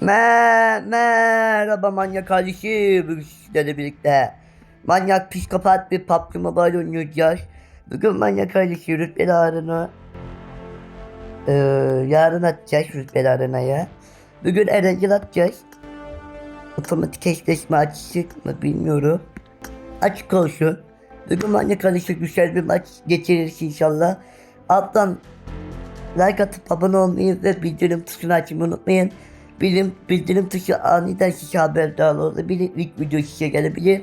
Me merhaba manyak kardeşim. Bugün sizlerle birlikte manyak psikopat bir PUBG Mobile oynayacağız. Bugün manyak kardeşi rütbeli arena ee, yarın atacağız rütbeli arenaya. Bugün Erencil atacağız. Otomatik eşleşme açık mı bilmiyorum. Açık olsun. Bugün manyak kardeşi güzel bir maç geçiririz inşallah. Alttan Like atıp abone olmayı ve bildirim tuşunu açmayı unutmayın. Bildirim, bildirim tuşu aniden size haberdar olabilir. İlk video size gelebilir.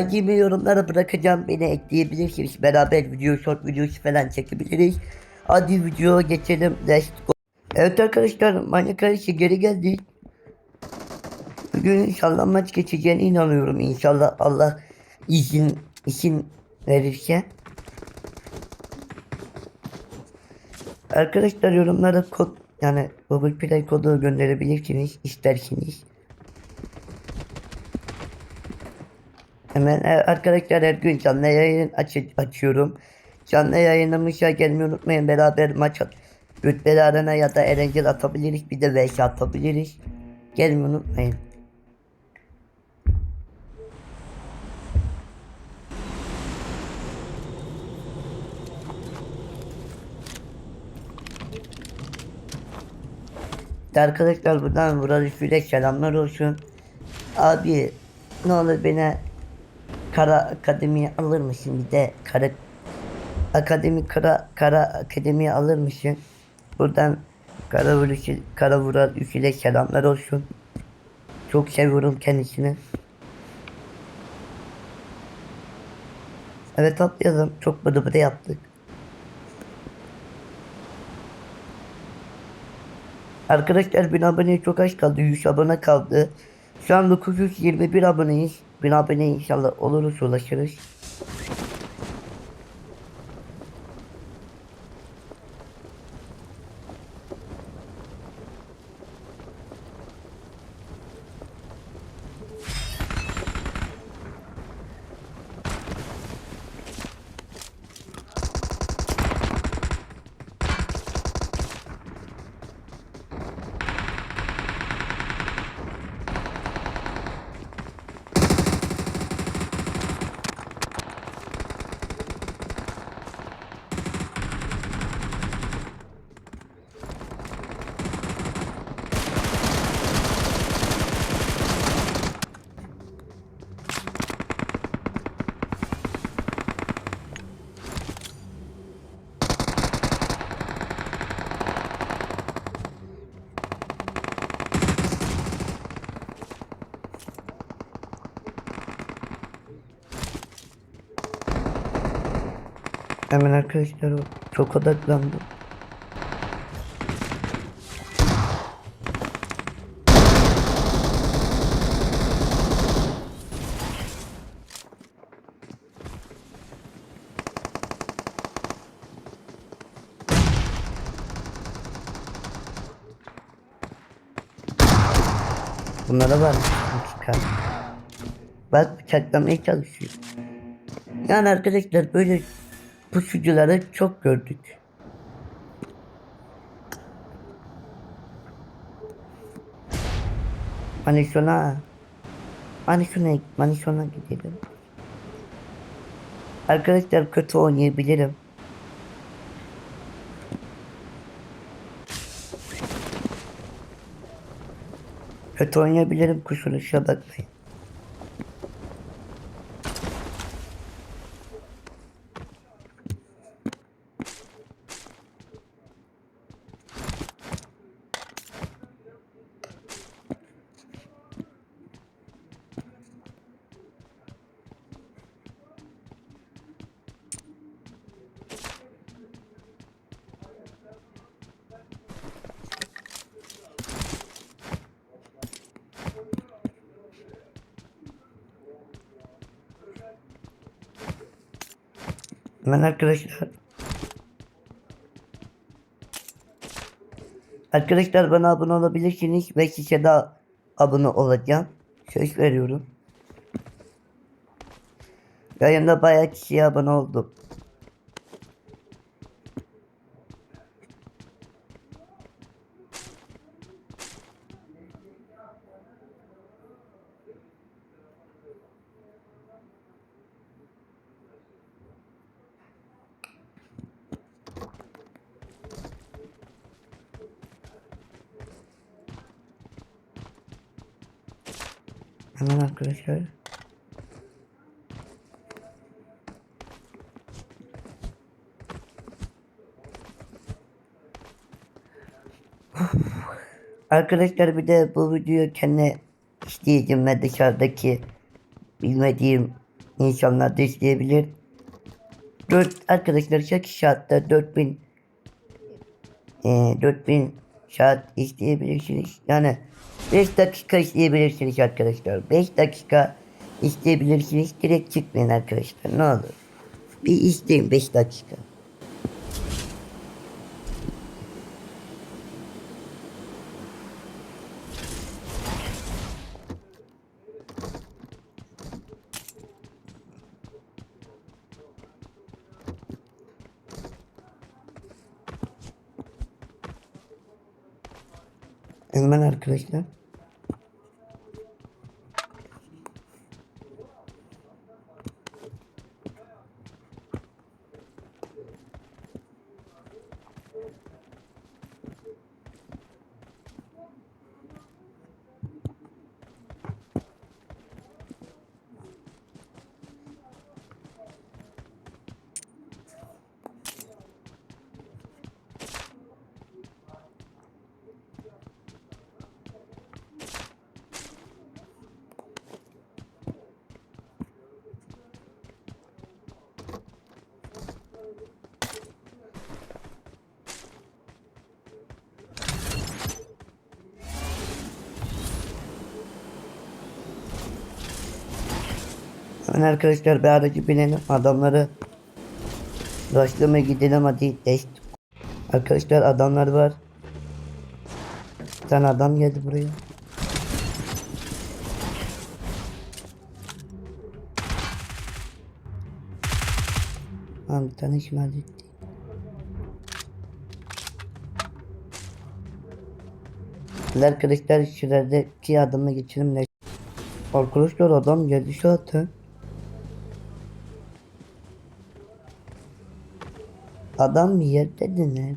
IG'mi yorumlara bırakacağım. Beni ekleyebilirsiniz. Beraber video, short videosu falan çekebiliriz. Hadi videoya geçelim. Let's go. Evet arkadaşlar manyak kardeşi geri geldik. Bugün inşallah maç geçeceğine inanıyorum. İnşallah Allah izin, izin verirse. Arkadaşlar yorumlara kod yani Google Play kodu gönderebilirsiniz isterseniz. Hemen e, arkadaşlar her gün canlı yayın aç açıyorum. Canlı yayınımıza gelmeyi unutmayın. Beraber maç at. Rütbeli arena ya da erencil atabiliriz. Bir de vs atabiliriz. Gelmeyi unutmayın. Arkadaşlar buradan Vural Üstü'yle selamlar olsun. Abi ne olur beni Kara Akademi'ye alır mısın? Bir de Kara Akademi Kara Kara Akademi'ye alır mısın? Buradan Kara Vural Kara Vural Üstü'yle selamlar olsun. Çok seviyorum kendisini. Evet atlayalım. Çok bıdı bıdı yaptık. Arkadaşlar 1000 aboneye çok az kaldı. 100 abone kaldı. Şu an 921 aboneyiz. 1000 abone inşallah oluruz ulaşırız. Hemen arkadaşlar çok odaklandım. Bunlara var. Çıkar. Bak bıçaklamaya çalışıyor. Yani arkadaşlar böyle pusucuları çok gördük. Manisona Manisona Manisona gidelim. Arkadaşlar kötü oynayabilirim. Kötü oynayabilirim kusuruşa bakmayın. Hemen arkadaşlar. Arkadaşlar bana abone olabilirsiniz ve size daha abone olacağım. Söz veriyorum. Yayında bayağı kişiye abone oldum. Hemen arkadaşlar. Arkadaşlar bir de bu videoyu kendi isteyeceğim ve dışarıdaki bilmediğim insanlar da izleyebilir. 4 arkadaşlar şu saatte 4000 e, 4000 saat isteyebilirsiniz. Yani 5 dakika isteyebilirsiniz arkadaşlar. 5 dakika isteyebilirsiniz. Direkt çıkmayın arkadaşlar ne olur. Bir isteyin 5 dakika. Hemen Hemen arkadaşlar bir aracı binelim. Adamları Başlamaya gidelim hadi. Eşt. Arkadaşlar adamlar var. Bir tane adam geldi buraya. Tamam bir tane işimi hallettik. Arkadaşlar şuradaki adamı geçelim. de- Arkadaşlar adam geldi zaten. Adam bir yerde de?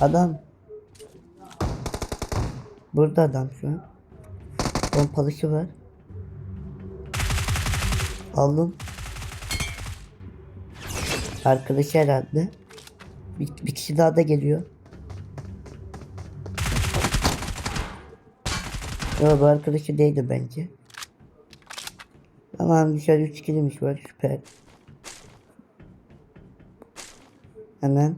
Adam. Burada adam şu an. Pompalışı var. Aldım. Arkadaşı herhalde. Bir, bir kişi daha da geliyor. Yok bu arkadaşı değildi bence. Tamam güzel 3 kilimiz var süper. Hemen.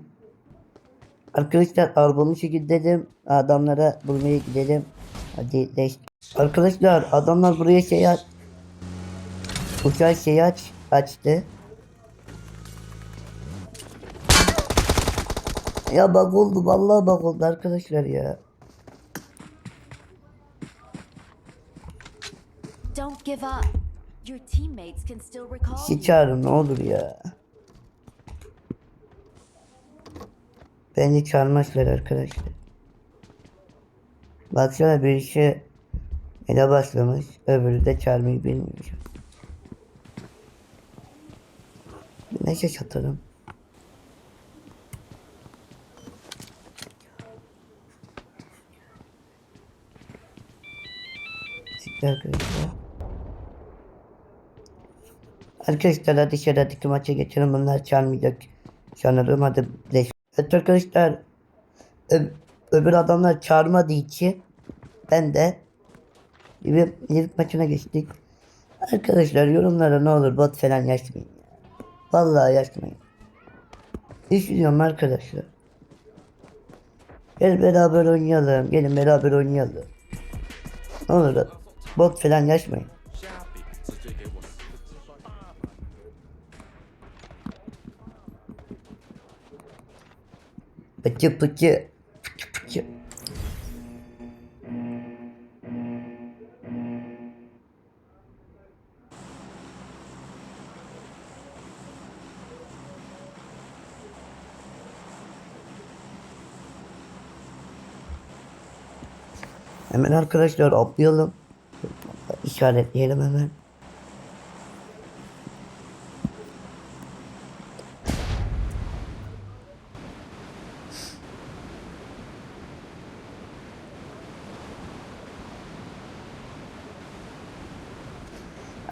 Arkadaşlar arabamı gidelim. Adamlara bulmaya gidelim. Hadi leş. Arkadaşlar adamlar buraya şey aç. Uçak şey aç. Açtı. Ya bak oldu vallahi bak oldu arkadaşlar ya. Don't give up. Your teammates can still recall you. ne olur ya. Beni çağırmazlar arkadaşlar. Baksana birisi ele başlamış. Öbürü de çağırmayı bilmiyor. Bir Neyse satalım. Bekle arkadaşlar. Arkadaşlar hadi şuradaki maça geçelim. Bunlar çağırmayacak. Sanırım hadi. Evet arkadaşlar. Öbür adamlar çağırmadığı için ben de bir lig maçına geçtik. Arkadaşlar yorumlara ne olur bot falan yazmayın. ya. Vallahi yazmayın. Üzülüyorum arkadaşlar. Gel beraber oynayalım. Gelin beraber oynayalım. Ne olur bot falan yazmayın. Pıçı pıçı. Pıçı pıçı. Hemen arkadaşlar atlayalım. İşaretleyelim hemen.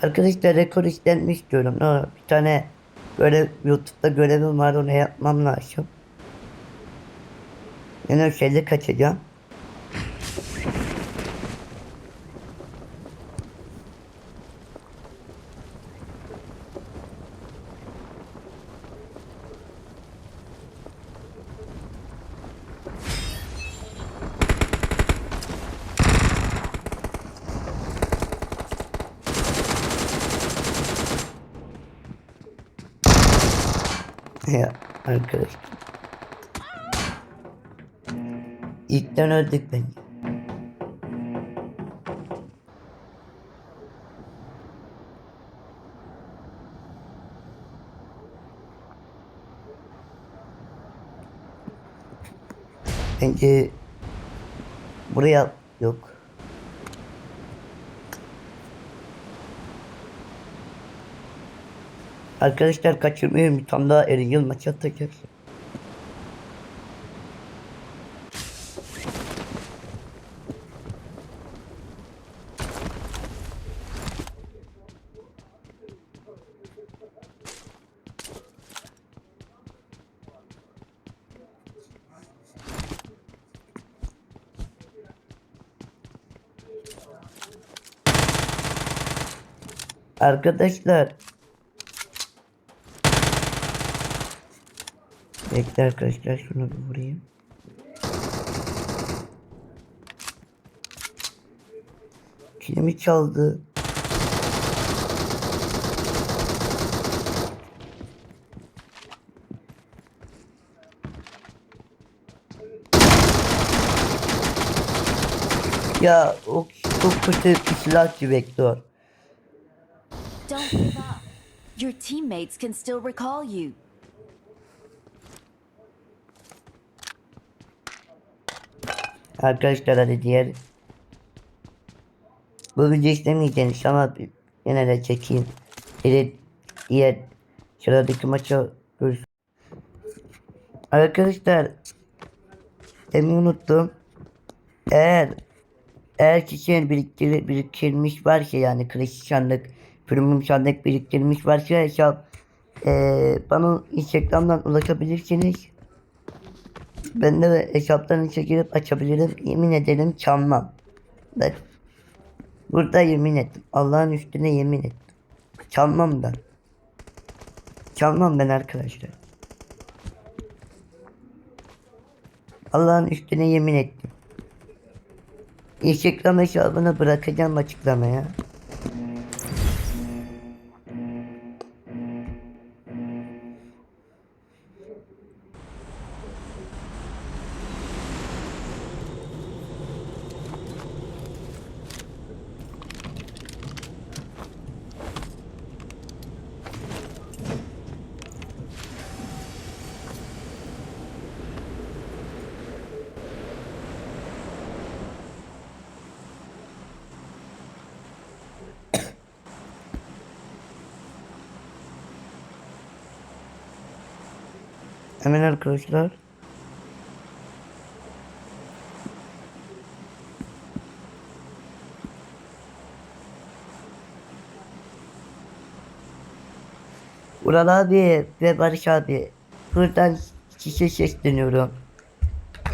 Arkadaşlar rekor istenmiş diyorum. Ne? Bir tane görev YouTube'da görevim var onu yapmam lazım. Ben o şeyde kaçacağım. Ya arkadaş. İlkten öldük bence. Bence buraya yok. Arkadaşlar kaçırmayın bir tane daha Ergin maç atacak. Arkadaşlar Bekle arkadaşlar şunu bir vurayım. Kilimi çaldı. Ya o çok kötü bir silah ki Vektor. Don't give up. Your teammates can still recall you. Arkadaşlar hadi diğer bu video istemeyeceğiniz ama yine de çekeyim. Diğer, diğer sıradaki maça görüş. Arkadaşlar demin unuttum. Eğer eğer kişinin biriktir, biriktirmiş varsa yani klasik sandık, premium biriktirmiş varsa hesap eee bana Instagram'dan ulaşabilirsiniz. Ben de hesaptan içe girip açabilirim. Yemin ederim çalmam. Bak. Burada yemin ettim. Allah'ın üstüne yemin ettim. Çalmam ben. Çalmam ben arkadaşlar. Allah'ın üstüne yemin ettim. Instagram hesabını bırakacağım açıklamaya. Arkadaşlar. Ural abi ve Barış abi buradan size sesleniyorum.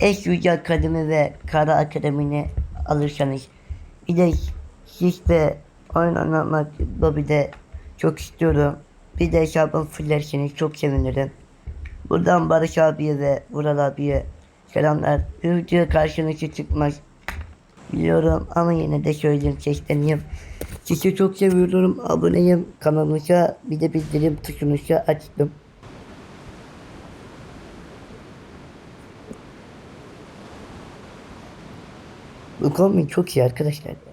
Eş Yüce Akademi ve Kara Akademi'ni alırsanız bir de siz de oyun oynamak lobide çok istiyorum. Bir de hesabımı fullerseniz çok sevinirim. Buradan Barış abiye ve Vural abiye selamlar. Bir video karşınıza çıkmaz. Biliyorum ama yine de söyleyeyim sesleneyim. Sizi çok seviyorum. Aboneyim kanalımıza. Bir de bildirim tuşunu açtım. Bu kombin çok iyi arkadaşlar.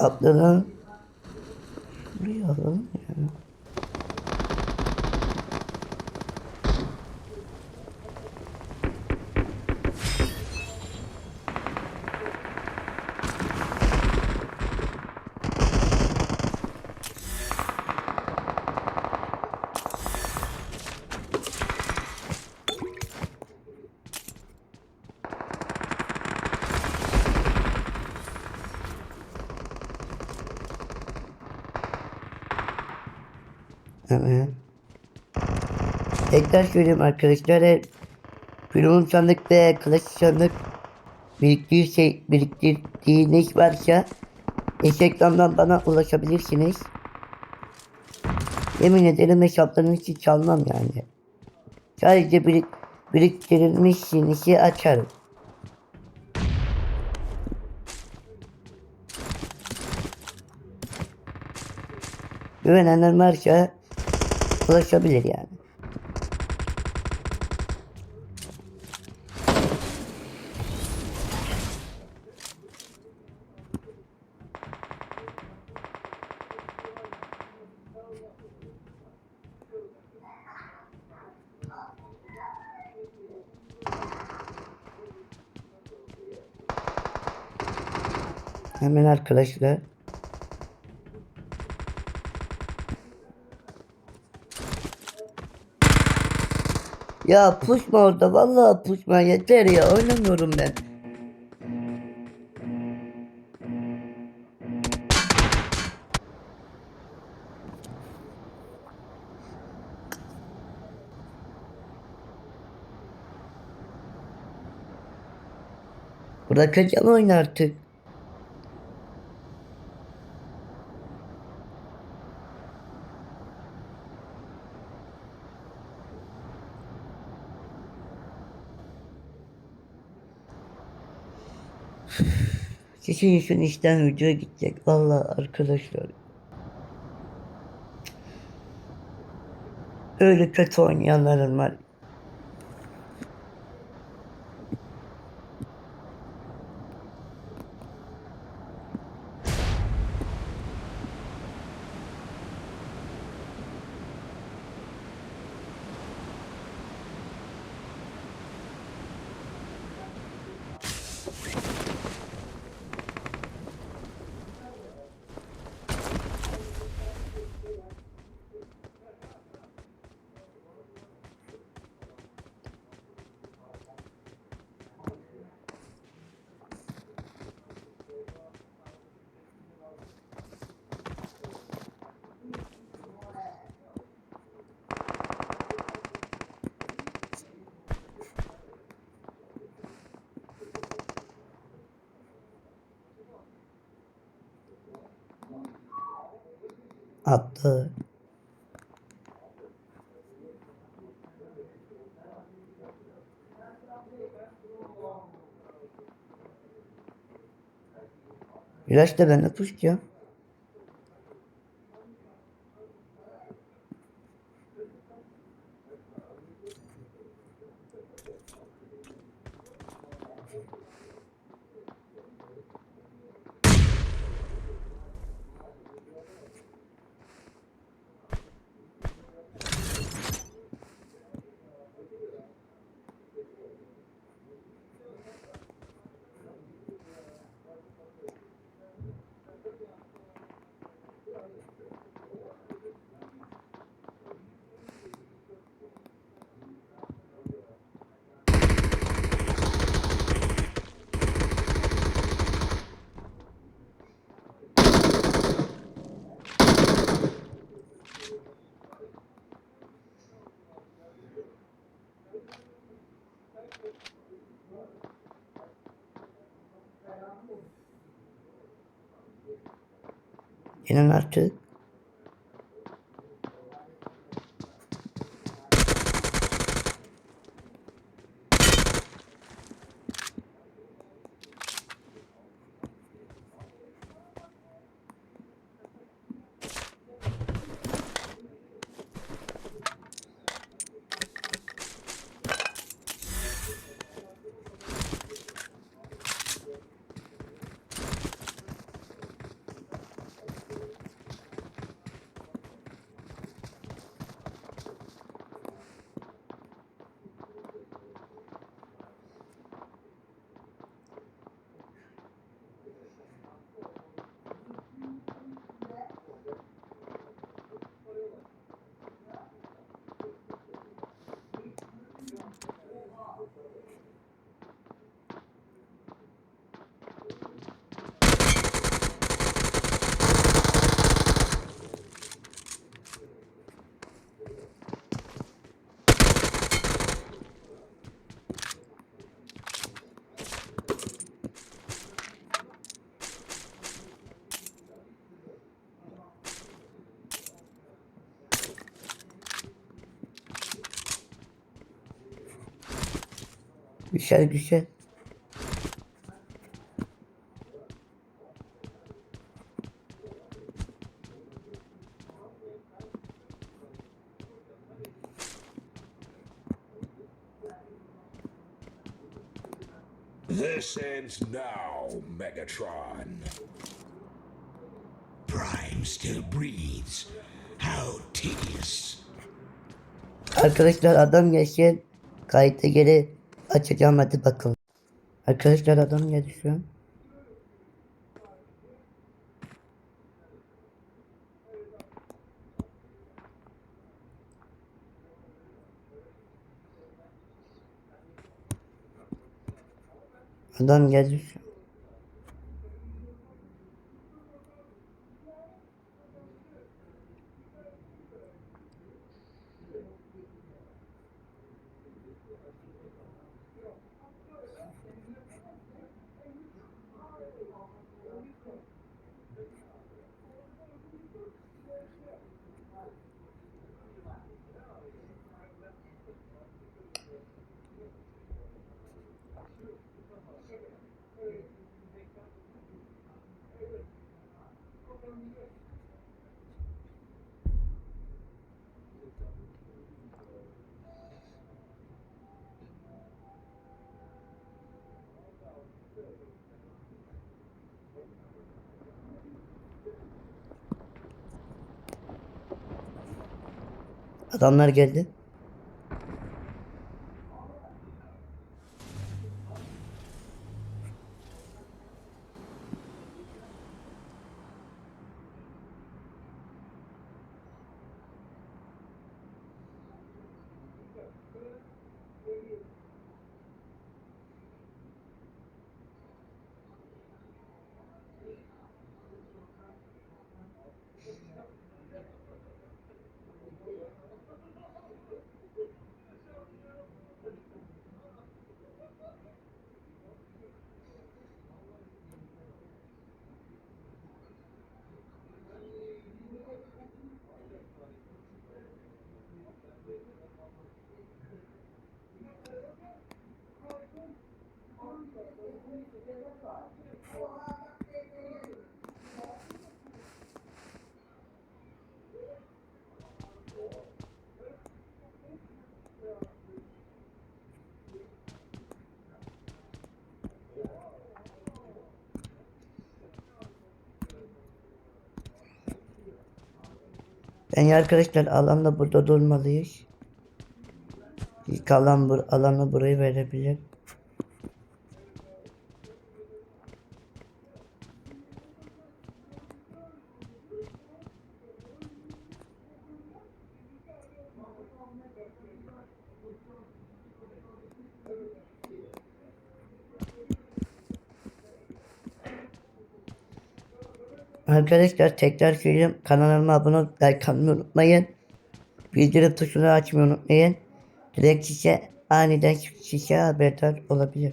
up there. Evet. Tekrar söyleyeyim arkadaşlar. Eğer Premium sandık ve klasik sandık biriktiği şey, biriktirdiğiniz varsa Instagram'dan bana ulaşabilirsiniz. Yemin ederim hesaplarınızı hiç çalmam yani. Sadece birik, biriktirilmişsinizi açarım. Güvenenler varsa ulaşabilir yani. Hemen arkadaşlar. Ya pusma orada vallahi pusma yeter ya oynamıyorum ben. Bırakacağım oyunu artık. Sesin yüzün işten videoya gidecek. Vallahi arkadaşlar. Öyle kötü oynayanların var. Attı. İlaç da bende puş ya. in a nutshell, Güzel güzel. This ends now, Megatron. Prime still breathes. How tedious. Arkadaşlar adam gelsin. Kayıtta geri açacağım hadi bakalım. Arkadaşlar adam şu an. Adam geldi Adamlar geldi. Yani arkadaşlar alanda burada durmalıyız. İlk alan bu alanı burayı verebilir. Arkadaşlar tekrar söyleyeyim kanalıma abone olup like atmayı unutmayın. Bildirim tuşunu açmayı unutmayın. Direkt size aniden size haberdar olabilir.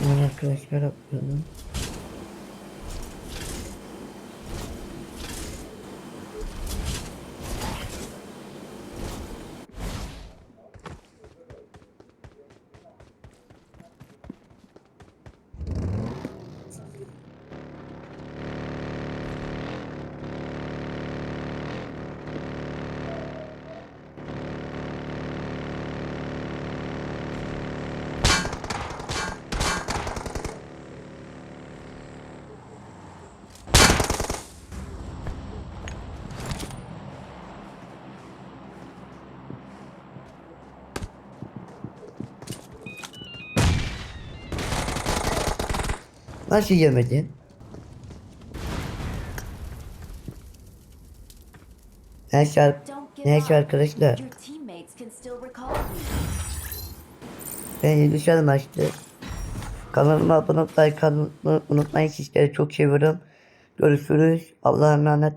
Ben arkadaşlar yapıyorum. Nasıl yemedin? Neyse, give neyse arkadaşlar. Your teammates can still recall you. Ben dışarı açtı. Kanalıma abone olmayı unutmayın. Sizleri çok seviyorum. Görüşürüz. Allah'a emanet.